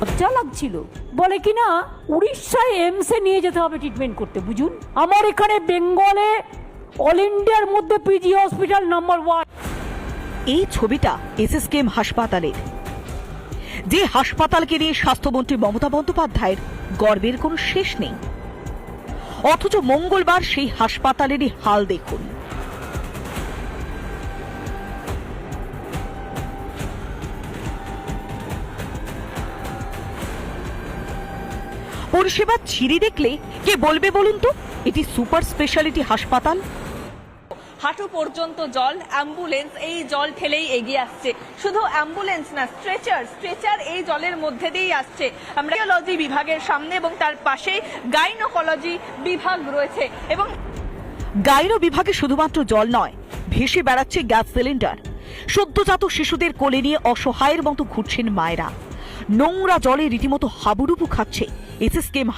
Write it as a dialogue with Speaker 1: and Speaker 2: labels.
Speaker 1: লজ্জা লাগছিল। বলে কি না উড়িষ্যায় এমসে নিয়ে যেতে হবে ট্রিটমেন্ট করতে, বুঝুন। আমার এখানে বেঙ্গলে অল ইন্ডিয়ার মধ্যে পিজি হসপিটাল নাম্বার ওয়ান
Speaker 2: এই ছবিটা এসএসকেএম হাসপাতালের। যে হাসপাতালকে নিয়ে স্বাস্থ্যমন্ত্রী মমতা বন্দ্যোপাধ্যায়ের গর্বের কোনো শেষ নেই। অথচ মঙ্গলবার সেই হাসপাতালেরই হাল দেখুন। পরিষেবা ছিঁড়ে দেখলে কে বলবে বলুন তো? এটি সুপার স্পেশালিটি হাসপাতাল।
Speaker 3: হাঁটু পর্যন্ত জল অ্যাম্বুলেন্স এই জল ঠেলেই এগিয়ে আসছে। শুধু অ্যাম্বুলেন্স না স্ট্রেচার স্ট্রেচার এই জলের মধ্যে দিয়েই আসছে। আমরা বিভাগের সামনে এবং তার পাশে গাইনোকোলজি বিভাগ রয়েছে এবং
Speaker 2: গাইনো বিভাগে শুধুমাত্র জল নয় ভেসে বেড়াচ্ছে গ্যাস সিলিন্ডার। সদ্যজাত শিশুদের কোলে নিয়ে অসহায়ের মতো ঘুরছেন মায়েরা। নোংরা জলে রীতিমতো হাবুডুবু খাচ্ছে। এসএসকেএম